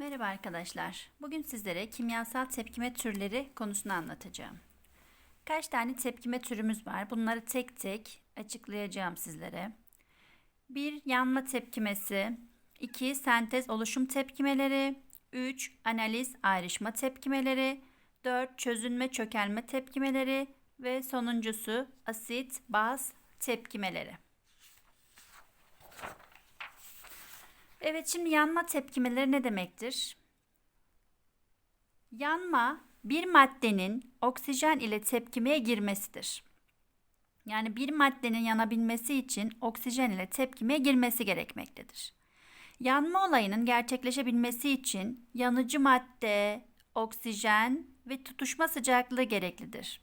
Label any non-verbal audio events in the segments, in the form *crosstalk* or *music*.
Merhaba arkadaşlar. Bugün sizlere kimyasal tepkime türleri konusunu anlatacağım. Kaç tane tepkime türümüz var? Bunları tek tek açıklayacağım sizlere. 1. Yanma tepkimesi 2. Sentez oluşum tepkimeleri 3. Analiz ayrışma tepkimeleri 4. Çözünme çökelme tepkimeleri ve sonuncusu asit baz tepkimeleri. Evet şimdi yanma tepkimeleri ne demektir? Yanma bir maddenin oksijen ile tepkimeye girmesidir. Yani bir maddenin yanabilmesi için oksijen ile tepkimeye girmesi gerekmektedir. Yanma olayının gerçekleşebilmesi için yanıcı madde, oksijen ve tutuşma sıcaklığı gereklidir.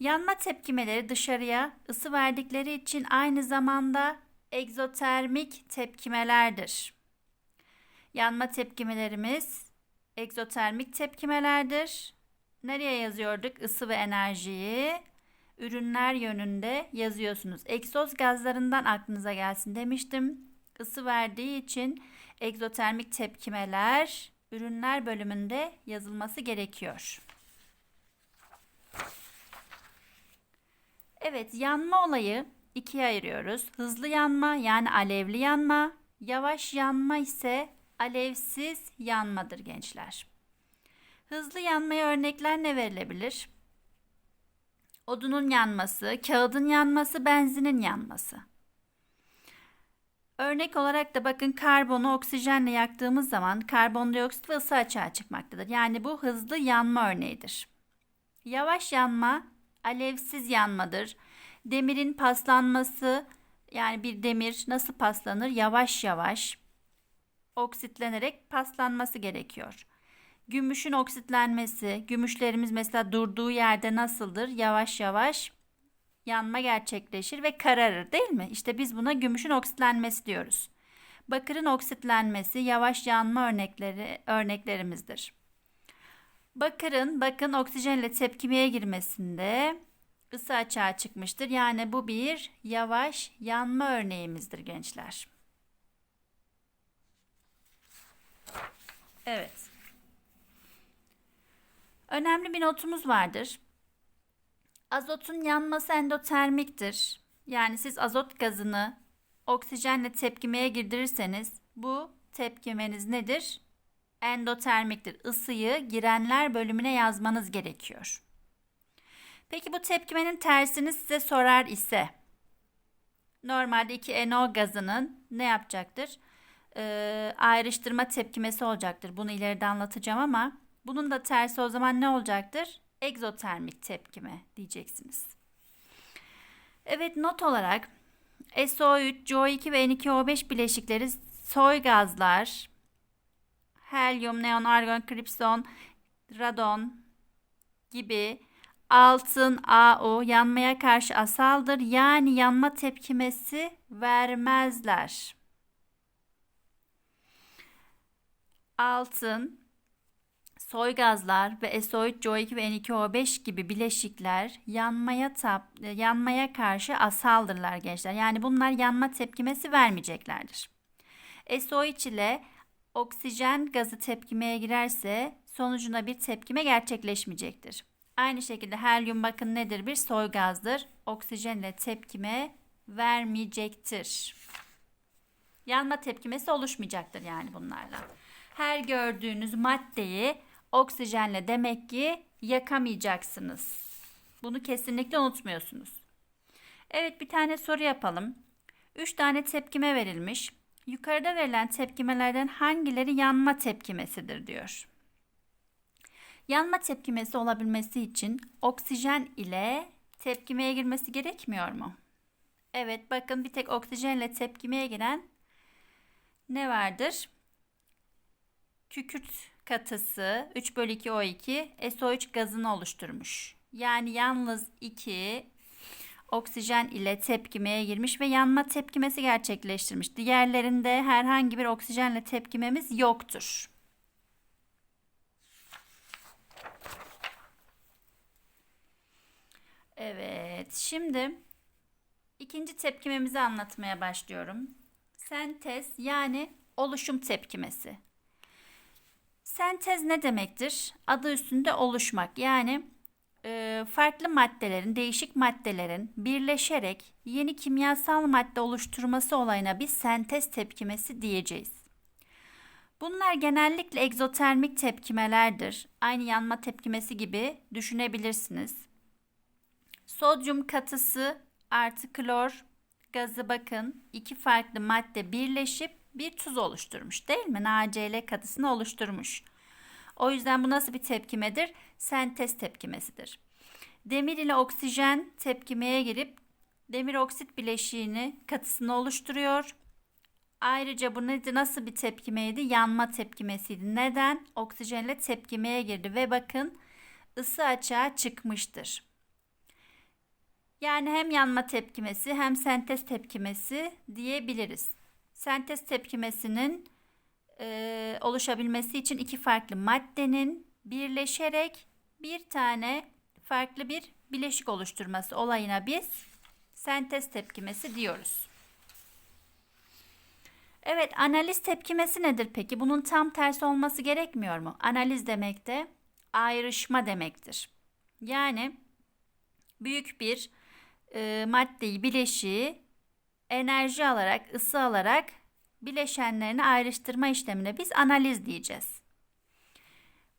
Yanma tepkimeleri dışarıya ısı verdikleri için aynı zamanda egzotermik tepkimelerdir. Yanma tepkimelerimiz egzotermik tepkimelerdir. Nereye yazıyorduk ısı ve enerjiyi? Ürünler yönünde yazıyorsunuz. Egzoz gazlarından aklınıza gelsin demiştim. Isı verdiği için egzotermik tepkimeler ürünler bölümünde yazılması gerekiyor. Evet, yanma olayı ikiye ayırıyoruz. Hızlı yanma yani alevli yanma, yavaş yanma ise alevsiz yanmadır gençler. Hızlı yanmaya örnekler ne verilebilir? Odunun yanması, kağıdın yanması, benzinin yanması. Örnek olarak da bakın karbonu oksijenle yaktığımız zaman karbondioksit ve ısı açığa çıkmaktadır. Yani bu hızlı yanma örneğidir. Yavaş yanma alevsiz yanmadır. Demirin paslanması yani bir demir nasıl paslanır? Yavaş yavaş oksitlenerek paslanması gerekiyor. Gümüşün oksitlenmesi, gümüşlerimiz mesela durduğu yerde nasıldır? Yavaş yavaş yanma gerçekleşir ve kararır değil mi? İşte biz buna gümüşün oksitlenmesi diyoruz. Bakırın oksitlenmesi yavaş yanma örnekleri örneklerimizdir. Bakırın bakın oksijenle tepkimeye girmesinde ısı açığa çıkmıştır. Yani bu bir yavaş yanma örneğimizdir gençler. Evet. Önemli bir notumuz vardır. Azotun yanması endotermiktir. Yani siz azot gazını oksijenle tepkimeye girdirirseniz bu tepkimeniz nedir? Endotermiktir. Isıyı girenler bölümüne yazmanız gerekiyor. Peki bu tepkimenin tersini size sorar ise normalde 2NO gazının ne yapacaktır? Ee, ayrıştırma tepkimesi olacaktır. Bunu ileride anlatacağım ama bunun da tersi o zaman ne olacaktır? Egzotermik tepkime diyeceksiniz. Evet not olarak SO3, CO2 ve N2O5 bileşikleri soy gazlar, helyum, neon, argon, kripton, radon gibi altın, AO yanmaya karşı asaldır. Yani yanma tepkimesi vermezler. Altın, soy gazlar ve SO3, CO2 ve N2O5 gibi bileşikler yanmaya tap, yanmaya karşı asaldırlar gençler. Yani bunlar yanma tepkimesi vermeyeceklerdir. SO3 ile oksijen gazı tepkimeye girerse sonucunda bir tepkime gerçekleşmeyecektir. Aynı şekilde helyum bakın nedir? Bir soy gazdır. Oksijenle tepkime vermeyecektir. Yanma tepkimesi oluşmayacaktır yani bunlarla. Her gördüğünüz maddeyi oksijenle demek ki yakamayacaksınız. Bunu kesinlikle unutmuyorsunuz. Evet bir tane soru yapalım. 3 tane tepkime verilmiş. Yukarıda verilen tepkimelerden hangileri yanma tepkimesidir diyor. Yanma tepkimesi olabilmesi için oksijen ile tepkimeye girmesi gerekmiyor mu? Evet bakın bir tek oksijenle tepkimeye giren ne vardır? Kükürt katısı 3 bölü 2 O2 SO3 gazını oluşturmuş. Yani yalnız 2 oksijen ile tepkimeye girmiş ve yanma tepkimesi gerçekleştirmiş. Diğerlerinde herhangi bir oksijenle tepkimemiz yoktur. Evet, şimdi ikinci tepkimemizi anlatmaya başlıyorum. Sentez yani oluşum tepkimesi. Sentez ne demektir? Adı üstünde oluşmak. Yani e, farklı maddelerin, değişik maddelerin birleşerek yeni kimyasal madde oluşturması olayına biz sentez tepkimesi diyeceğiz. Bunlar genellikle egzotermik tepkimelerdir. Aynı yanma tepkimesi gibi düşünebilirsiniz. Sodyum katısı artı klor gazı bakın iki farklı madde birleşip bir tuz oluşturmuş değil mi? NaCl katısını oluşturmuş. O yüzden bu nasıl bir tepkimedir? Sentez tepkimesidir. Demir ile oksijen tepkimeye girip demir oksit bileşiğini katısını oluşturuyor. Ayrıca bu nedir? Nasıl bir tepkimeydi? Yanma tepkimesiydi. Neden? Oksijenle tepkimeye girdi ve bakın ısı açığa çıkmıştır. Yani hem yanma tepkimesi hem sentez tepkimesi diyebiliriz. Sentez tepkimesinin e, oluşabilmesi için iki farklı maddenin birleşerek bir tane farklı bir bileşik oluşturması olayına biz sentez tepkimesi diyoruz. Evet, analiz tepkimesi nedir peki? Bunun tam tersi olması gerekmiyor mu? Analiz demek de ayrışma demektir. Yani büyük bir e, maddeyi, bileşiği enerji alarak, ısı alarak bileşenlerini ayrıştırma işlemine biz analiz diyeceğiz.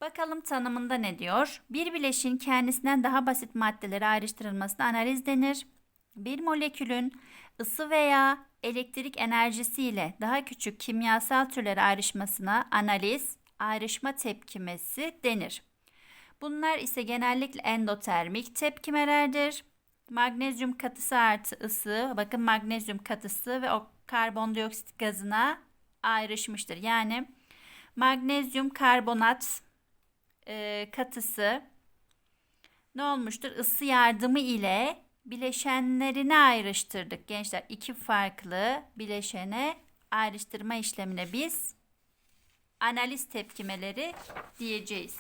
Bakalım tanımında ne diyor? Bir bileşiğin kendisinden daha basit maddelere ayrıştırılmasına analiz denir. Bir molekülün ısı veya elektrik enerjisiyle daha küçük kimyasal türlere ayrışmasına analiz, ayrışma tepkimesi denir. Bunlar ise genellikle endotermik tepkimelerdir. Magnezyum katısı artı ısı, bakın magnezyum katısı ve o karbondioksit gazına ayrışmıştır. Yani magnezyum karbonat e, katısı ne olmuştur? Isı yardımı ile bileşenlerini ayrıştırdık gençler. İki farklı bileşene ayrıştırma işlemine biz analiz tepkimeleri diyeceğiz.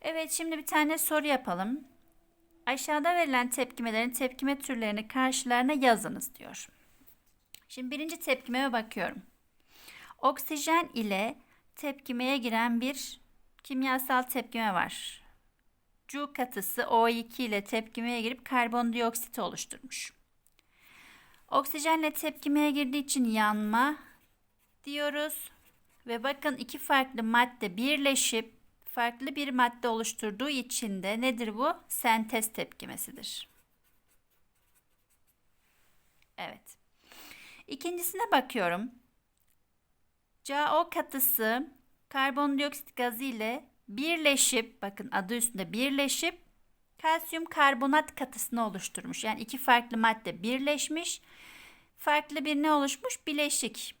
Evet şimdi bir tane soru yapalım. Aşağıda verilen tepkimelerin tepkime türlerini karşılarına yazınız diyor. Şimdi birinci tepkimeye bakıyorum. Oksijen ile tepkimeye giren bir kimyasal tepkime var. Cu katısı O2 ile tepkimeye girip karbondioksit oluşturmuş. Oksijenle tepkimeye girdiği için yanma diyoruz. Ve bakın iki farklı madde birleşip farklı bir madde oluşturduğu için de nedir bu? Sentez tepkimesidir. Evet. İkincisine bakıyorum. CaO katısı karbondioksit gazı ile birleşip bakın adı üstünde birleşip kalsiyum karbonat katısını oluşturmuş. Yani iki farklı madde birleşmiş. Farklı bir ne oluşmuş? Bileşik.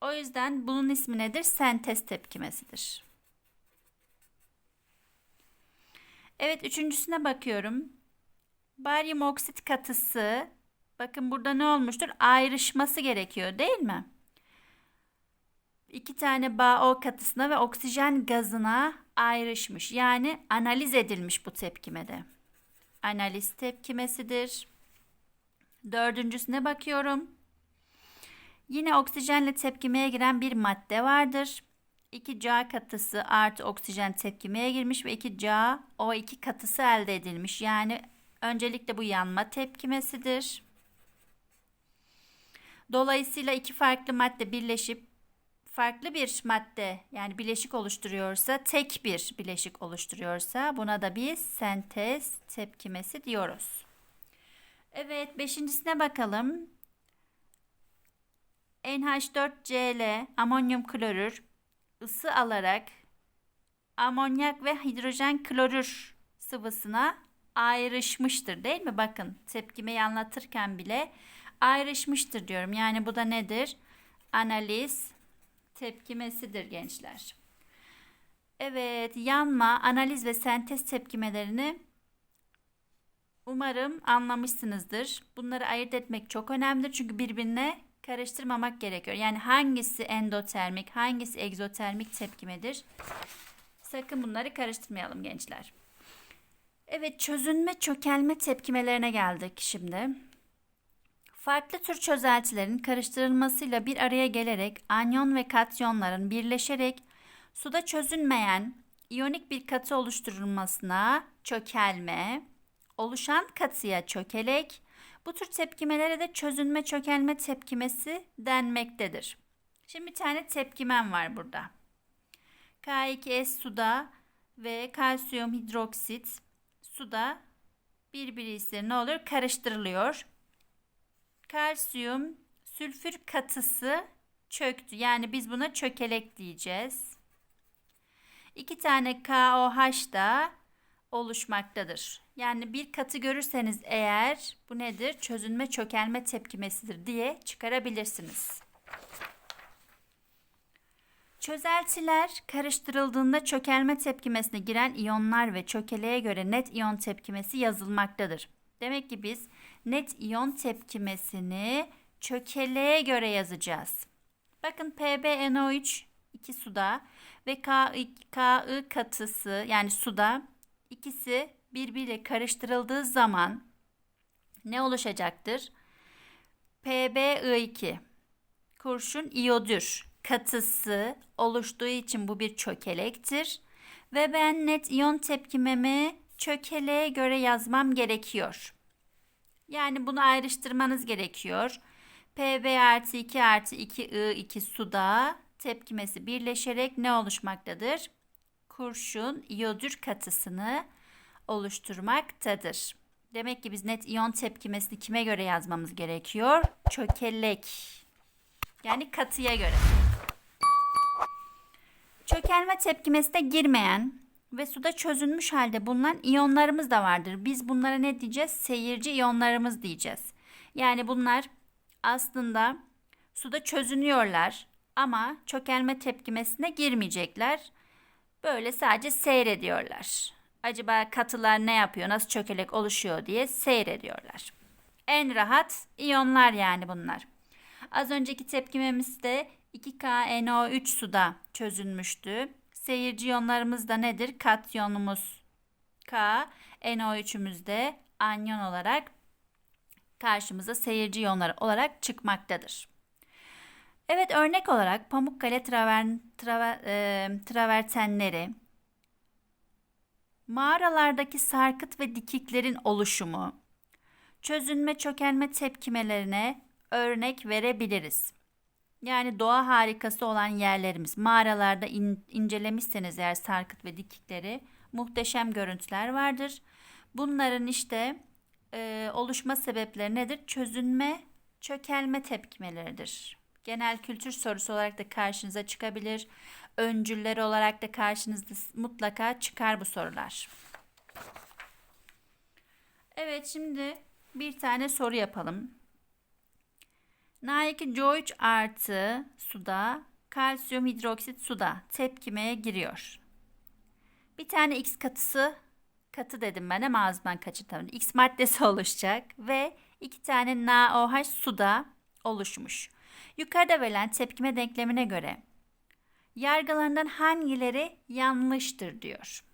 O yüzden bunun ismi nedir? Sentez tepkimesidir. Evet üçüncüsüne bakıyorum. Baryum oksit katısı bakın burada ne olmuştur? Ayrışması gerekiyor değil mi? İki tane BaO katısına ve oksijen gazına ayrışmış. Yani analiz edilmiş bu tepkimede. Analiz tepkimesidir. Dördüncüsüne bakıyorum. Yine oksijenle tepkimeye giren bir madde vardır. 2 Ca katısı artı oksijen tepkimeye girmiş ve 2 Ca O2 katısı elde edilmiş. Yani öncelikle bu yanma tepkimesidir. Dolayısıyla iki farklı madde birleşip farklı bir madde yani bileşik oluşturuyorsa, tek bir bileşik oluşturuyorsa buna da biz sentez tepkimesi diyoruz. Evet, beşincisine bakalım. NH4Cl amonyum klorür ısı alarak amonyak ve hidrojen klorür sıvısına ayrışmıştır değil mi? Bakın tepkimeyi anlatırken bile ayrışmıştır diyorum. Yani bu da nedir? Analiz tepkimesidir gençler. Evet, yanma, analiz ve sentez tepkimelerini umarım anlamışsınızdır. Bunları ayırt etmek çok önemlidir çünkü birbirine karıştırmamak gerekiyor. Yani hangisi endotermik, hangisi egzotermik tepkimedir? Sakın bunları karıştırmayalım gençler. Evet, çözünme çökelme tepkimelerine geldik şimdi. Farklı tür çözeltilerin karıştırılmasıyla bir araya gelerek anyon ve katyonların birleşerek Suda çözünmeyen iyonik bir katı oluşturulmasına çökelme, oluşan katıya çökelek, bu tür tepkimelere de çözünme çökelme tepkimesi denmektedir. Şimdi bir tane tepkimem var burada. K2S suda ve kalsiyum hidroksit suda birbirisi ne olur karıştırılıyor. Kalsiyum sülfür katısı çöktü. Yani biz buna çökelek diyeceğiz. İki tane KOH da oluşmaktadır. Yani bir katı görürseniz eğer bu nedir? Çözünme çökelme tepkimesidir diye çıkarabilirsiniz. Çözeltiler karıştırıldığında çökelme tepkimesine giren iyonlar ve çökeleğe göre net iyon tepkimesi yazılmaktadır. Demek ki biz net iyon tepkimesini çökeleğe göre yazacağız. Bakın PbNO3 2 suda ve Ki, Ki katısı yani suda ikisi birbiriyle karıştırıldığı zaman ne oluşacaktır? PbI2 kurşun iyodür katısı oluştuğu için bu bir çökelektir. Ve ben net iyon tepkimemi çökeleğe göre yazmam gerekiyor. Yani bunu ayrıştırmanız gerekiyor. Pb artı 2 artı 2 I2 suda tepkimesi birleşerek ne oluşmaktadır? Kurşun iyodür katısını oluşturmaktadır. Demek ki biz net iyon tepkimesini kime göre yazmamız gerekiyor? Çökelek. Yani katıya göre. Çökelme tepkimesine girmeyen ve suda çözünmüş halde bulunan iyonlarımız da vardır. Biz bunlara ne diyeceğiz? Seyirci iyonlarımız diyeceğiz. Yani bunlar aslında suda çözünüyorlar ama çökelme tepkimesine girmeyecekler. Böyle sadece seyrediyorlar. Acaba katılar ne yapıyor, nasıl çökelek oluşuyor diye seyrediyorlar. En rahat iyonlar yani bunlar. Az önceki tepkimemizde 2KNO3 suda çözülmüştü. Seyirci iyonlarımız da nedir? Katyonumuz K, NO3'ümüz de anyon olarak karşımıza seyirci iyonları olarak çıkmaktadır. Evet örnek olarak Pamukkale traver, traver, e, travertenleri, mağaralardaki sarkıt ve dikiklerin oluşumu, çözünme çökelme tepkimelerine örnek verebiliriz. Yani doğa harikası olan yerlerimiz, mağaralarda in, incelemişseniz eğer sarkıt ve dikikleri muhteşem görüntüler vardır. Bunların işte e, oluşma sebepleri nedir? Çözünme, çökelme tepkimeleridir. Genel kültür sorusu olarak da karşınıza çıkabilir. Öncüller olarak da karşınızda mutlaka çıkar bu sorular. Evet şimdi bir tane soru yapalım. Na2 CO3 artı suda kalsiyum hidroksit suda tepkimeye giriyor. Bir tane X katısı katı dedim ben ama ağzımdan kaçırtamadım. X maddesi *laughs* oluşacak ve iki tane NaOH suda oluşmuş. Yukarıda verilen tepkime denklemine göre yargılarından hangileri yanlıştır diyor.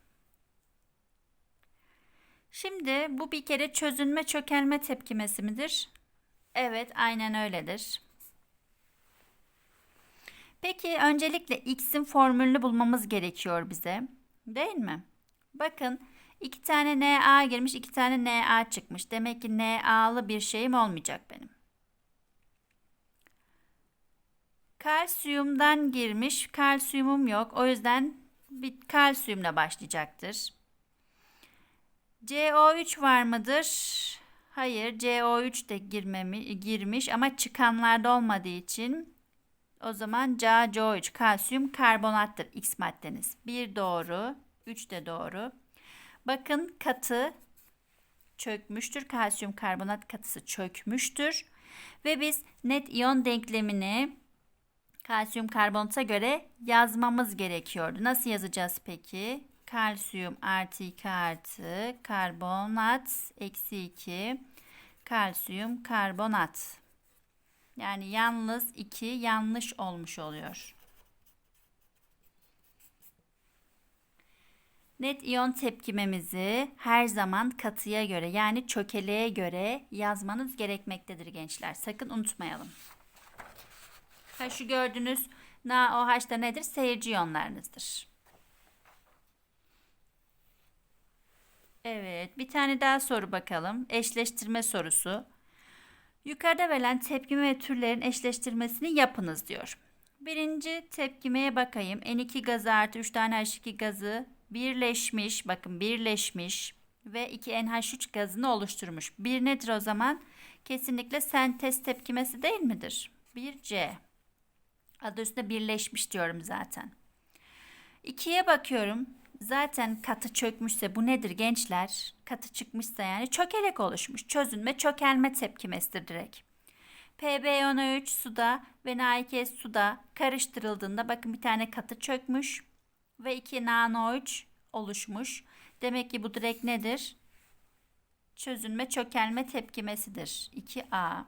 Şimdi bu bir kere çözünme çökelme tepkimesi midir? Evet, aynen öyledir. Peki öncelikle x'in formülünü bulmamız gerekiyor bize. Değil mi? Bakın iki tane Na girmiş, iki tane Na çıkmış. Demek ki Na'lı bir şeyim olmayacak benim. Kalsiyumdan girmiş, kalsiyumum yok. O yüzden bir kalsiyumla başlayacaktır. CO3 var mıdır? Hayır CO3 de girmemi, girmiş ama çıkanlarda olmadığı için o zaman CaCO3 kalsiyum karbonattır X maddeniz. 1 doğru, 3 de doğru. Bakın katı çökmüştür. Kalsiyum karbonat katısı çökmüştür. Ve biz net iyon denklemini kalsiyum karbonata göre yazmamız gerekiyordu. Nasıl yazacağız peki? Kalsiyum artı 2 artı karbonat eksi 2 kalsiyum karbonat. Yani yalnız 2 yanlış olmuş oluyor. Net iyon tepkimemizi her zaman katıya göre yani çökeleğe göre yazmanız gerekmektedir gençler. Sakın unutmayalım. Ha şu gördüğünüz NaOH da nedir? Seyirci iyonlarınızdır. Evet, bir tane daha soru bakalım. Eşleştirme sorusu. Yukarıda verilen tepkime ve türlerin eşleştirmesini yapınız diyor. Birinci tepkimeye bakayım. N2 gazı artı 3 tane H2 gazı birleşmiş. Bakın birleşmiş ve 2 NH3 gazını oluşturmuş. Bir nedir o zaman? Kesinlikle sentez tepkimesi değil midir? Bir C. Adı üstünde birleşmiş diyorum zaten. İkiye bakıyorum. Zaten katı çökmüşse bu nedir gençler? Katı çıkmışsa yani çökelek oluşmuş. Çözünme çökelme tepkimesidir direkt. PbNO3 suda ve Na2S suda karıştırıldığında bakın bir tane katı çökmüş ve 2 NaNO3 oluşmuş. Demek ki bu direkt nedir? Çözünme çökelme tepkimesidir. 2A.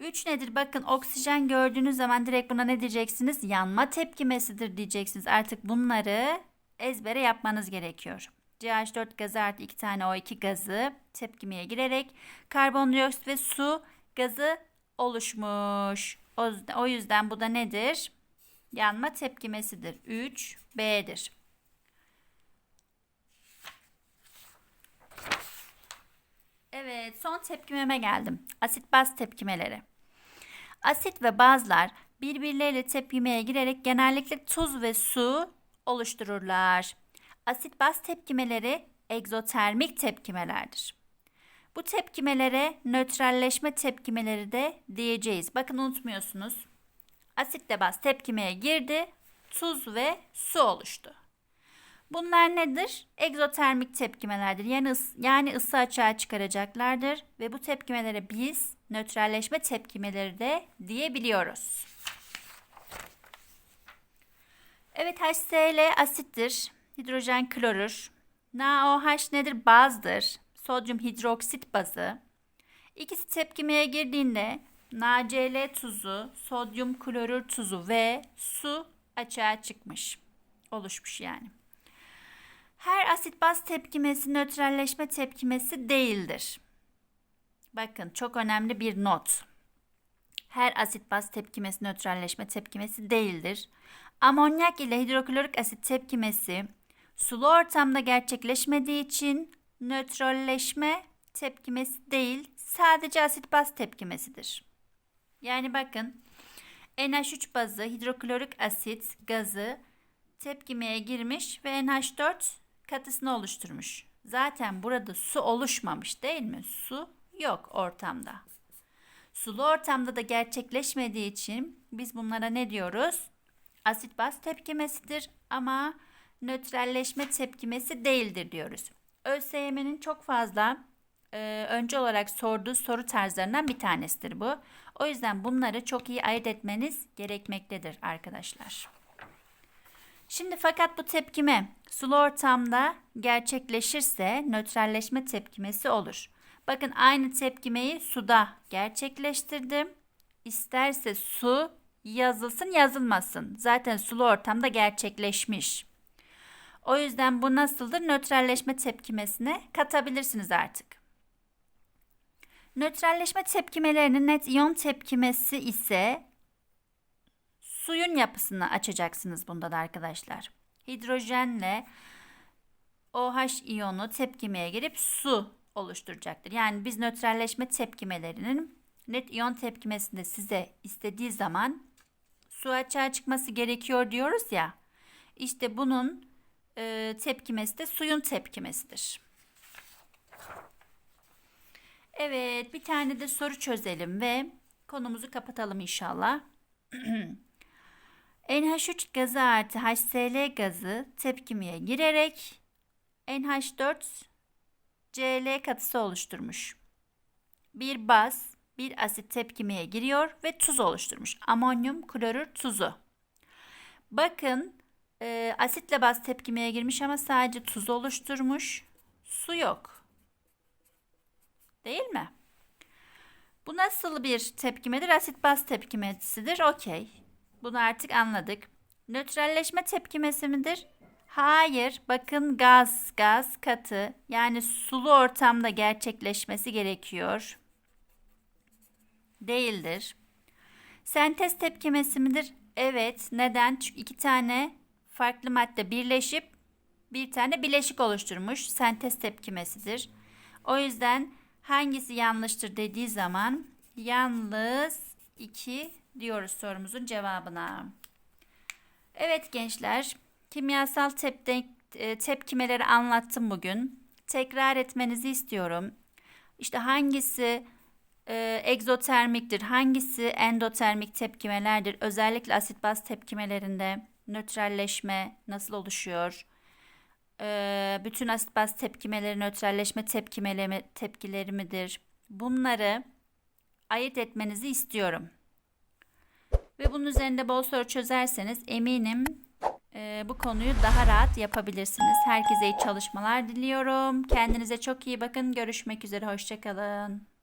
3 nedir? Bakın oksijen gördüğünüz zaman direkt buna ne diyeceksiniz? Yanma tepkimesidir diyeceksiniz. Artık bunları ezbere yapmanız gerekiyor. CH4 gazı artı 2 tane O2 gazı tepkimeye girerek karbondioksit ve su gazı oluşmuş. O, yüzden bu da nedir? Yanma tepkimesidir. 3 B'dir. Son tepkimeme geldim. Asit baz tepkimeleri. Asit ve bazlar birbirleriyle tepkimeye girerek genellikle tuz ve su oluştururlar. Asit baz tepkimeleri egzotermik tepkimelerdir. Bu tepkimelere nötralleşme tepkimeleri de diyeceğiz. Bakın unutmuyorsunuz. Asitle baz tepkimeye girdi, tuz ve su oluştu. Bunlar nedir? Egzotermik tepkimelerdir. Yani, ıs yani ısı açığa çıkaracaklardır ve bu tepkimelere biz nötralleşme tepkimeleri de diyebiliyoruz. Evet HCl asittir. Hidrojen klorür. NaOH nedir? Bazdır. Sodyum hidroksit bazı. İkisi tepkimeye girdiğinde NaCl tuzu, sodyum klorür tuzu ve su açığa çıkmış. Oluşmuş yani. Her asit baz tepkimesi nötralleşme tepkimesi değildir. Bakın çok önemli bir not. Her asit baz tepkimesi nötralleşme tepkimesi değildir. Amonyak ile hidroklorik asit tepkimesi sulu ortamda gerçekleşmediği için nötralleşme tepkimesi değil, sadece asit baz tepkimesidir. Yani bakın NH3 bazı hidroklorik asit gazı tepkimeye girmiş ve NH4 katısını oluşturmuş. Zaten burada su oluşmamış değil mi? Su yok ortamda. Sulu ortamda da gerçekleşmediği için biz bunlara ne diyoruz? Asit baz tepkimesidir ama nötralleşme tepkimesi değildir diyoruz. ÖSYM'nin çok fazla e, önce olarak sorduğu soru tarzlarından bir tanesidir bu. O yüzden bunları çok iyi ayırt etmeniz gerekmektedir arkadaşlar. Şimdi fakat bu tepkime sulu ortamda gerçekleşirse nötralleşme tepkimesi olur. Bakın aynı tepkimeyi suda gerçekleştirdim. İsterse su yazılsın yazılmasın. Zaten sulu ortamda gerçekleşmiş. O yüzden bu nasıldır? Nötralleşme tepkimesine katabilirsiniz artık. Nötralleşme tepkimelerinin net iyon tepkimesi ise suyun yapısını açacaksınız bunda da arkadaşlar. Hidrojenle OH iyonu tepkimeye girip su oluşturacaktır. Yani biz nötralleşme tepkimelerinin net iyon tepkimesinde size istediği zaman su açığa çıkması gerekiyor diyoruz ya. İşte bunun e, tepkimesi de suyun tepkimesidir. Evet bir tane de soru çözelim ve konumuzu kapatalım inşallah. *clears throat* NH3 gazı artı HCl gazı tepkimeye girerek NH4 Cl katısı oluşturmuş. Bir baz, bir asit tepkimeye giriyor ve tuz oluşturmuş. Amonyum klorür tuzu. Bakın e, asitle baz tepkimeye girmiş ama sadece tuz oluşturmuş. Su yok. Değil mi? Bu nasıl bir tepkimedir? Asit baz tepkimesidir. Okey. Bunu artık anladık. Nötralleşme tepkimesi midir? Hayır. Bakın gaz, gaz katı yani sulu ortamda gerçekleşmesi gerekiyor. Değildir. Sentez tepkimesi midir? Evet. Neden? Çünkü iki tane farklı madde birleşip bir tane bileşik oluşturmuş. Sentez tepkimesidir. O yüzden hangisi yanlıştır dediği zaman yalnız 2 diyoruz sorumuzun cevabına. Evet gençler, kimyasal tepte, e, tepkimeleri anlattım bugün. Tekrar etmenizi istiyorum. İşte hangisi e, egzotermiktir, hangisi endotermik tepkimelerdir? Özellikle asit baz tepkimelerinde nötralleşme nasıl oluşuyor? E, bütün asit baz tepkimeleri nötralleşme tepkimeleri, tepkileri midir? Bunları ayırt etmenizi istiyorum. Ve bunun üzerinde bol soru çözerseniz eminim e, bu konuyu daha rahat yapabilirsiniz. Herkese iyi çalışmalar diliyorum. Kendinize çok iyi bakın. Görüşmek üzere. Hoşçakalın.